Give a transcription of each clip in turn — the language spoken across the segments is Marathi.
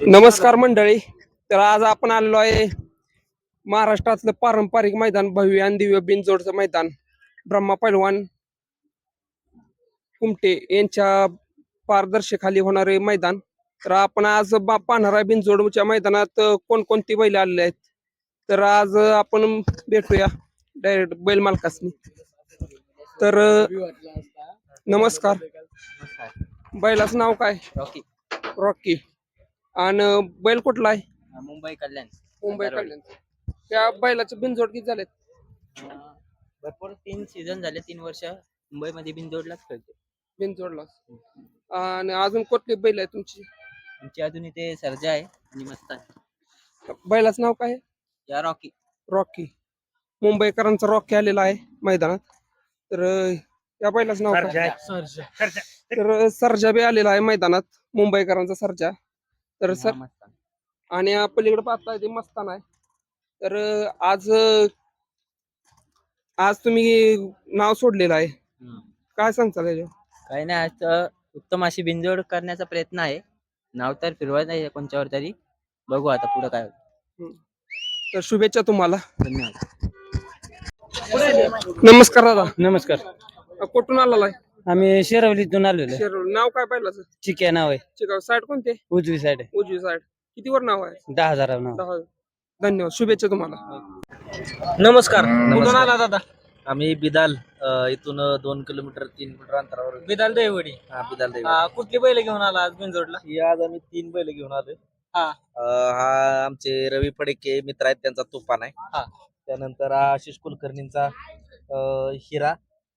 नमस्कार मंडळी. तर आज आपण आलेलो आहे महाराष्ट्रातलं पारंपरिक मैदान भव्य आणि दिव्य बिनजोडचं मैदान. ब्रह्मा पैलवान कुमटे यांच्या पारदर्शकाखाली होणारे मैदान. तर आपण आज पाहणार बिनजोडच्या मैदानात कोणकोणती बैल आलेले आहेत? तर आज आपण भेटूया डायरेक्ट बैल मालकासनी. तर नमस्कार. बैलाचं नाव काय? रॉकी. रॉकी. आणि बैल कुठला आहे? मुंबई कल्याण. मुंबई. कल्याण त्या बैलाचे बिनजोड किती झालेत? अं, भरपूर तीन सीझन झाले तीन वर्ष मुंबईमध्ये बिनजोडलाच खेळतो बिनजोडला आणि अजून कुठली बैल आहे तुमची? आमची अजून इथे सर्जा आहे आणि मस्तान बैलाचं नाव काय आहे? या रॉकी. रॉकी. मुंबईकरांचा रॉकी आलेला आहे मैदानात. तर अं, त्या बैलाचं नाव काय? तर अं, सर्जा बी आलेला आहे मैदानात. मुंबईकरांचा सर्जा. तर सर आणि पलीकडे पाहताय ते मस्तान आहे तर आज आज तुम्ही नाव सोडलेलं आहे. काय सांगता त्याच्यावर काही नाही आज उत्तम अशी बिनजोड करण्याचा प्रयत्न आहे. नाव तर फिरवायचं आहे कोणच्यावर तरी. बघू आता पुढे काय होतं. तर शुभेच्छा तुम्हाला. धन्यवाद. नमस्कार दादा. नमस्कार. कुठून आलेला आहे? आम्ही शिरवलीतून आलेलो. शिरूर नाव काय पाहिलं चिक्या नाव आहे. चिकाव साईड कोणते? उजवी साईड आहे. उजवी साईड कितीवर नाव आहे? दहा हजार नाव दहा धन्यवाद. शुभेच्छा तुम्हाला. नमस्कार. कुठून. आला दादा? आम्ही बिदाल अ, इथून दोन किलोमीटर तीन किलोमीटर अंतरावर बिदाल देवडी हा बिदाल देवी कुठली बैल घेऊन आला आज बिनजोडला? ही आज आम्ही तीन बैल घेऊन आलोय हा. अ, हा आमचे रवी फडके मित्र आहेत त्यांचा तुफान आहे. हा. त्यानंतर हा आशिष कुलकर्णींचा अ, हिरा.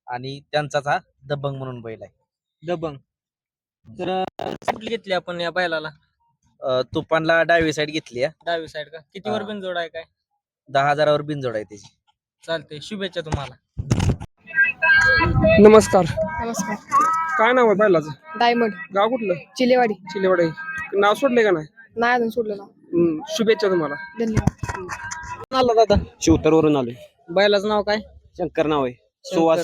आणि त्यांचाच हा दबंग म्हणून बैल आहे. दबंग. तर अं, कुठली घेतली आपण या बैलाला? अ, तुफानला डावी साईड घेतली आहे. डावी साईड का? कितीवर हा. बिनजोड आहे काय? दहा हजारावर बिनजोड आहे त्याची. चालते शुभेच्छा तुम्हाला. नमस्कार. नमस्कार. काय नाव आहे बैलाचं? डायमंड गाव कुठलं? चिलेवाडी. चिलेवाडे. नाव सोडले का नाही? नाही अजून सोडलं ना हम्म, शुभेच्छा तुम्हाला. धन्यवाद. आला दादा? शिवतरवरून आलोय. बैलाचं नाव काय? शंकर नाव आहे. soa